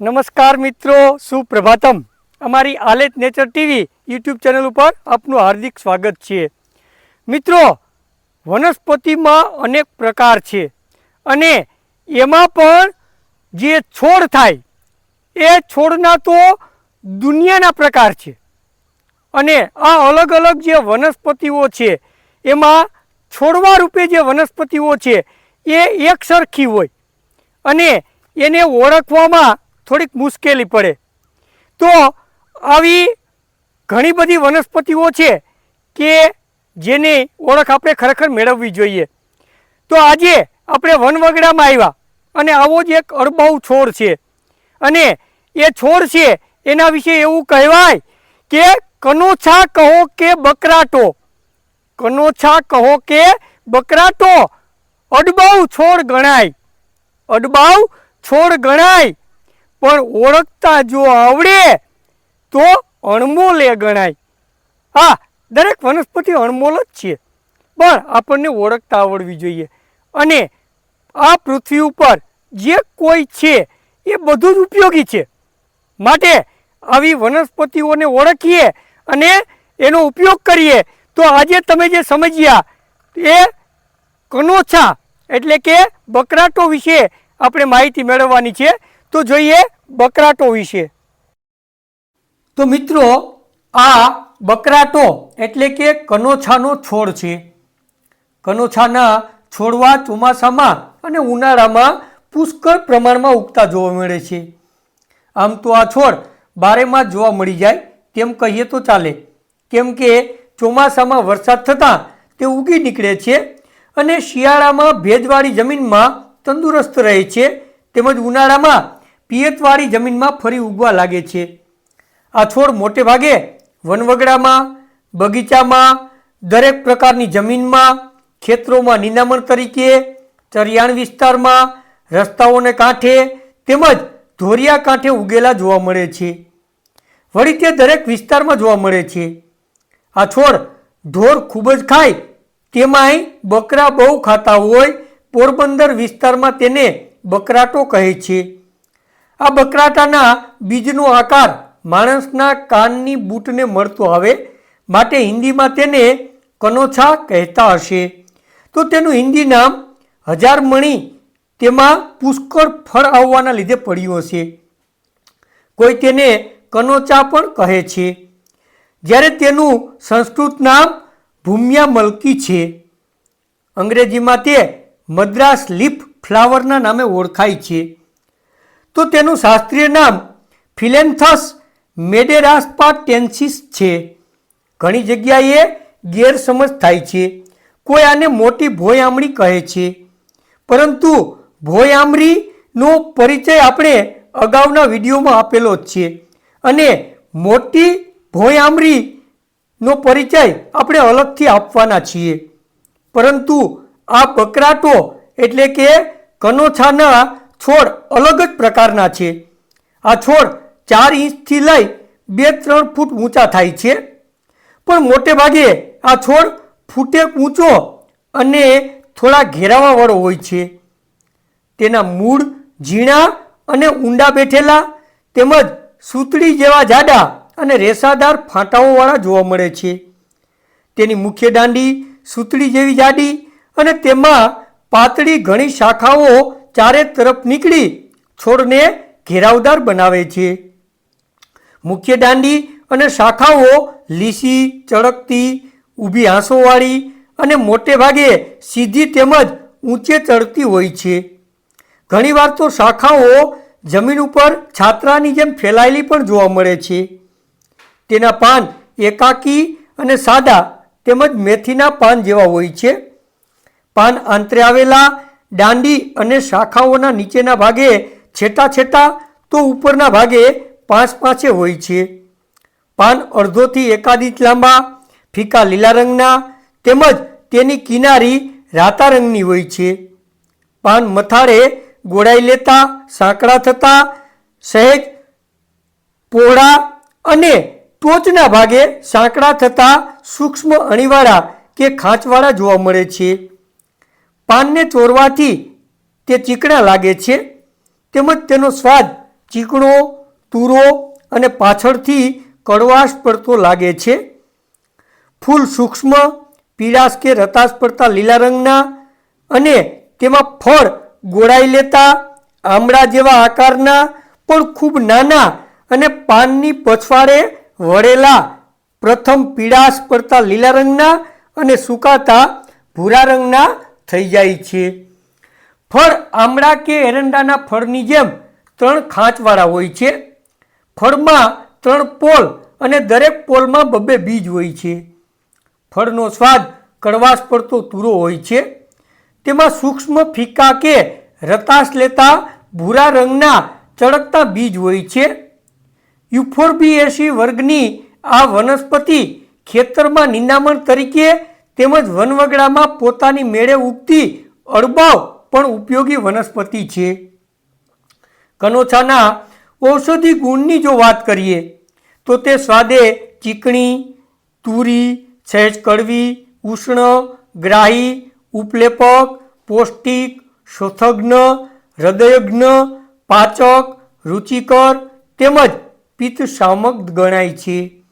નમસ્કાર મિત્રો, સુપ્રભાતમ. અમારી આલેત નેચર ટીવી યુટ્યુબ ચેનલ ઉપર આપનું હાર્દિક સ્વાગત છે. મિત્રો, વનસ્પતિમાં અનેક પ્રકાર છે અને એમાં પણ જે છોડ થાય, એ છોડના તો દુનિયાના પ્રકાર છે. અને આ અલગ અલગ જે વનસ્પતિઓ છે, એમાં છોડવા રૂપે જે વનસ્પતિઓ છે, એ એક સરખી હોય. અને એને ઓળખવામાં થોડીક મુશ્કેલી પડે. તો આવી ઘણી બધી વનસ્પતિઓ છે કે જેની ઓળખ આપણે ખરેખર મેળવવી જોઈએ. તો આજે આપણે વનવગડામાં આવ્યા અને આવો જ એક અડબાઉ છોડ છે. અને એ છોડ છે એના વિશે એવું કહેવાય કે કનોછા કહો કે બકરાટો. કનોછા કહો કે બકરાટો. અડબાઉ છોડ ગણાય. અડબાઉ છોડ ગણાય. પણ ઓળખતા જો આવડે, તો અણમોલે ગણાય. હા, દરેક વનસ્પતિ અણમોલ જ છે, પણ આપણને ઓળખતા આવડવી જોઈએ. અને આ પૃથ્વી ઉપર જે કોઈ છે, એ બધું જ ઉપયોગી છે. માટે આવી વનસ્પતિઓને ઓળખીએ અને એનો ઉપયોગ કરીએ. તો આજે તમે જે સમજ્યા, એ કનોછા એટલે કે બકરાટો વિશે આપણે માહિતી મેળવવાની છે. તો જોઈએ બકરાટો વિશે. તો મિત્રો, આ બકરાટો એટલે કે કનોછાનો છોડ છે. કનોછાના છોડવા ચોમાસામાં અને ઉનાળામાં પુષ્કળ પ્રમાણમાં ઉગતા જોવા મળે છે. આમ તો આ છોડ બારેમાં જોવા મળી જાય, તેમ કહીએ તો ચાલે. કેમ કે ચોમાસામાં વરસાદ થતાં તે ઉગી નીકળે છે અને શિયાળામાં ભેજવાળી જમીનમાં તંદુરસ્ત રહે છે, તેમજ ઉનાળામાં પિયતવાળી જમીનમાં ફરી ઉગવા લાગે છે. આ છોડ મોટે ભાગે વનવગડામાં, બગીચામાં, દરેક પ્રકારની જમીનમાં, ખેતરોમાં નિનામણ તરીકે, ચરિયાણ વિસ્તારમાં, રસ્તાઓને કાંઠે તેમજ ધોરિયા કાંઠે ઉગેલા જોવા મળે છે. વળી તે દરેક વિસ્તારમાં જોવા મળે છે. આ છોડ ઢોર ખૂબ જ ખાય, તેમાંય બકરા બહુ ખાતા હોય, પોરબંદર વિસ્તારમાં તેને બકરાટો કહે છે. આ બકરાટાના બીજનો આકાર માણસના કાનની બૂટને મળતો આવે માટે હિન્દીમાં તેને કનોછા કહેતા હશે. તો તેનું હિન્દી નામ હજારમણી તેમાં પુષ્કળ ફળ આવવાના લીધે પડ્યું હશે. કોઈ તેને કનોચા પણ કહે છે. જ્યારે તેનું સંસ્કૃત નામ ભૂમ્યા મલકી છે. અંગ્રેજીમાં તે મદ્રાસ લીફ ફ્લાવરના નામે ઓળખાય છે. તો તેનું શાસ્ત્રીય નામ ફિલેન્થસ મેડેરાસ્પા ટેન્સિસ છે. ઘણી જગ્યાએ ગેરસમજ થાય છે. કોઈ આને મોટી ભોય કહે છે. પરંતુ ભોય આમરીનો પરિચય આપણે અગાઉના વિડીયોમાં આપેલો જ છે. અને મોટી ભોય આમરીનો પરિચય આપણે અલગથી આપવાના છીએ. પરંતુ આ બકરાટો એટલે કે કનોછાના છોડ અલગ જ પ્રકારના છે. આ છોડ ચાર ઇંચથી લઈ બે ત્રણ ફૂટ ઊંચા થાય છે. પણ મોટે ભાગે આ છોડ ફૂટે ઊંચો અને થોડા ઘેરાવાવાળો હોય છે. તેના મૂળ ઝીણા અને ઊંડા બેઠેલા તેમજ સૂતળી જેવા જાડા અને રેસાદાર ફાંટાઓવાળા જોવા મળે છે. તેની મુખ્ય દાંડી સૂતળી જેવી જાડી અને તેમાં પાતળી ઘણી શાખાઓ ચારે તરફ નીકળી છોડને ઘેરાવદાર બનાવે છે. મુખ્ય દાંડી અને શાખાઓ લીસી, ચળકતી, ઊભી આંસોવાળી અને મોટે ભાગે સીધી તેમજ ઊંચે ચડતી હોય છે. ઘણીવાર તો શાખાઓ જમીન ઉપર છાત્રાની જેમ ફેલાયેલી પણ જોવા મળે છે. તેના પાન એકાકી અને સાદા તેમજ મેથીના પાન જેવા હોય છે. પાન આંતરે આવેલા દાંડી અને શાખાઓના નીચેના ભાગે છેટા છેટા તો ઉપરના ભાગે પાંચ પાંચે હોય છે. પાન અડધોથી એકાદ ઇંચ લાંબા, ફીકા લીલા રંગના તેમજ તેની કિનારી રાતા રંગની હોય છે. પાન મથાળે ગોળાઈ લેતા, સાંકડા થતા, સહેજ પહોળા અને ટોચના ભાગે સાંકડા થતા સૂક્ષ્મ અણીવાળા કે ખાંચવાળા જોવા મળે છે. પાનને ચોરવાથી તે ચીકણા લાગે છે, તેમજ તેનો સ્વાદ ચીકણો, તુરો અને પાછળથી કડવાશ પડતો લાગે છે. ફૂલ સૂક્ષ્મ, પીળાશ કે રતાશ પડતા લીલા રંગના અને તેમાં ફળ ગોળાઈ લેતા, આમળા જેવા આકારના, પણ ખૂબ નાના અને પાનની પછવાડે વળેલા પ્રથમ પીળાશ પડતા લીલા રંગના અને સુકાતા ભૂરા રંગના થઈ જાય છે. ફળ આમળા કે એરંડાના ફળની જેમ ત્રણ ખાંચવાળા હોય છે. ફળમાં ત્રણ પોલ અને દરેક પોલમાં બબ્બે બીજ હોય છે. ફળનો સ્વાદ કડવાશ પડતો તુરો હોય છે. તેમાં સૂક્ષ્મ ફીકા કે રતાશ લેતા ભૂરા રંગના ચળકતા બીજ હોય છે. યુફોર્બિએસી વર્ગની આ વનસ્પતિ ખેતરમાં નિંદામણ તરીકે તેમજ વનવગડામાં પોતાની મેળે ઉગતી અડબાવ પણ ઉપયોગી વનસ્પતિ છે. કનોછાના ઔષધિ ગુણની જો વાત કરીએ, તો તે સ્વાદે ચીકણી, તુરી સહેજ કડવી, ઉષ્ણ, ગ્રાહી, ઉપલેપક, પૌષ્ટિક શોથગ્ન હૃદયજ્ઞ, પાચક, રુચિકર તેમજ પિત્તશામક ગણાય છે.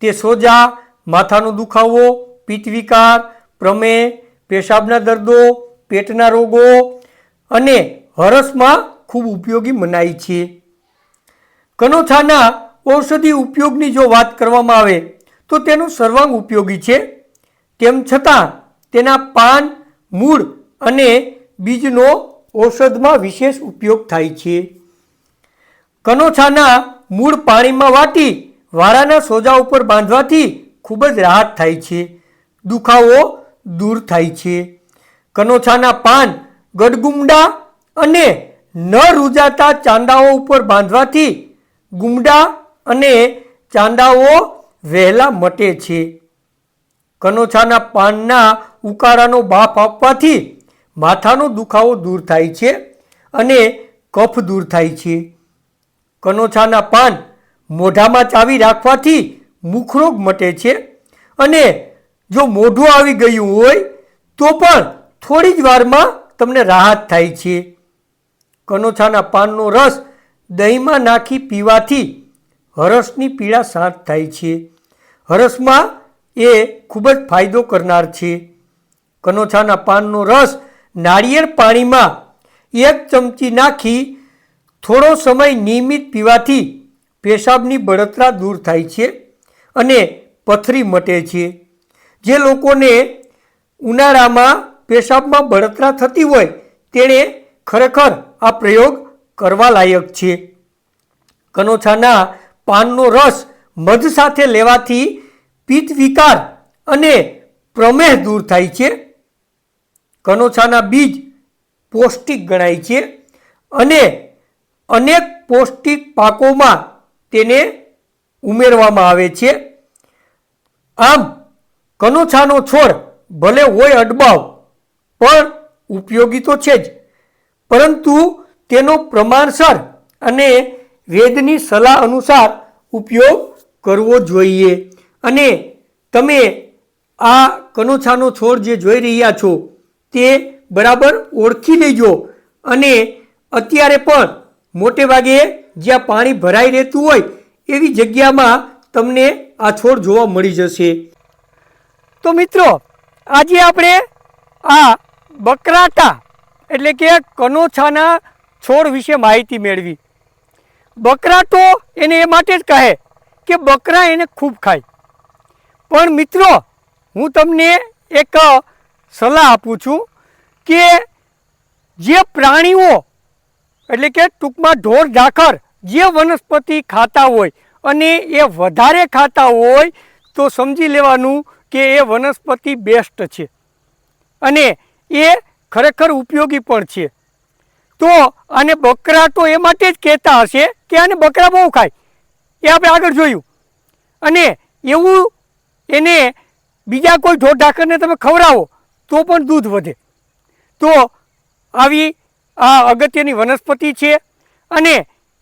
તે સોજા, માથાનો દુખાવો પિત્ત વિકાર પ્રમેહ પેશાબના દર્દો, પેટના રોગો અને હરસમાં ખૂબ ઉપયોગી મનાય છે. કનોથાના ઔષધિ ઉપયોગની જો વાત કરવામાં આવે, તો તેનું સર્વાંગ ઉપયોગી છે. તેમ છતાં, તેના પાન, મૂળ અને બીજનો ઔષધમાં વિશેષ ઉપયોગ થાય છે. કનોછાના મૂળ પાણીમાં વાટી વાળાના સોજા ઉપર બાંધવાથી ખૂબ જ રાહત થાય છે. દુખાવો દૂર થાય છે. કનોછાના પાન, ગડગુમડા અને ન રૂજાતા ચાંદાઓ ઉપર બાંધવાથી ગુમડા અને ચાંદાઓ વહેલા મટે છે. કનોછાના પાનના ઉકાળાનો બાફ આપવાથી માથાનો દુખાવો દૂર થાય છે અને કફ દૂર થાય છે. કનોછાના પાન મોઢામાં ચાવી રાખવાથી મુખરોગ મટે છે અને જો મોઢું આવી ગયું હોય, તો પણ થોડી જ વારમાં તમને રાહત થાય છે. કનોછાના પાનનો રસ દહીંમાં નાખી પીવાથી હરસની પીડા શાંત થાય છે. હરસમાં એ ખૂબ જ ફાયદો કરનાર છે. કનોછાના પાનનો રસ નાળિયેર પાણીમાં એક ચમચી નાખી થોડો સમય નિયમિત પીવાથી પેશાબની બળતરા દૂર થાય છે અને પથરી મટે છે. જે લોકોને ઉનાળામાં પેશાબમાં બળતરા થતી હોય, તેણે ખરેખર આ પ્રયોગ કરવા લાયક છે. કનોછાના પાનનો રસ મધ સાથે લેવાથી પિત્ત વિકાર અને પ્રમેહ દૂર થાય છે. કનોછાના બીજ પૌષ્ટિક ગણાય છે અને અનેક પૌષ્ટિક પાકોમાં તેને ઉમેરવામાં આવે છે. આમ કનોછાનો છોડ ભલે હોય અડબાવ, પણ ઉપયોગી તો છે જ. પરંતુ તેનો પ્રમાણસર અને વેદની સલાહ અનુસાર ઉપયોગ કરવો જોઈએ. અને તમે આ કનોછાનો છોડ જે જોઈ રહ્યા છો, તે બરાબર ઓળખી લેજો. અને અત્યારે પણ મોટે ભાગે જ્યાં પાણી ભરાઈ રહેતું હોય, એવી જગ્યામાં તમને આ છોડ જોવા મળી જશે. તો મિત્રો, આજે આપણે આ બકરાટા, એટલે કે કનોછાના છોડ વિશે માહિતી મેળવી. બકરાટો એને એ માટે જ કહે કે બકરા એને ખૂબ ખાય. પણ મિત્રો, હું તમને એક સલાહ આપું છું કે જે પ્રાણીઓ, એટલે કે ટૂંકમાં ઢોર ઢાખર, જે વનસ્પતિ ખાતા હોય અને એ વધારે ખાતા હોય, તો સમજી લેવાનું કે એ વનસ્પતિ બેસ્ટ છે. અને એ ખરેખર ઉપયોગી પણ છે. તો આને બકરા તો એ માટે જ કહેતા હશે કે આને બકરા બહુ ખાય. એ આપણે આગળ જોયું. અને એવું એને બીજા કોઈ ઢોર ઢાકરને તમે ખવડાવો તો પણ દૂધ વધે. તો આવી આ અગત્યની વનસ્પતિ છે. અને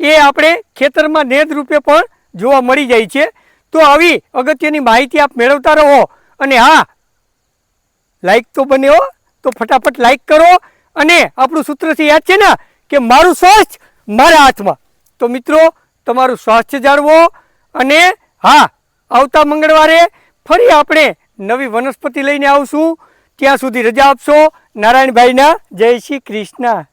એ આપણે ખેતરમાં નેદ રૂપે પણ જોવા મળી જાય છે. તો આવી અગત્યની માહિતી આપ મેળવતા રહો. અને હા લાઈક તો બન્યો તો ફટાફટ લાઈક કરો. અને આપણું સૂત્રથી યાદ છે ને, કે મારું સ્વાસ્થ્ય મારા હાથમાં. તો મિત્રો, તમારું સ્વાસ્થ્ય જાળવો. અને હા, આવતા મંગળવારે ફરી આપણે નવી વનસ્પતિ લઈને આવશું. ત્યાં સુધી રજા આપશો. નારાયણભાઈના જય શ્રી કૃષ્ણ.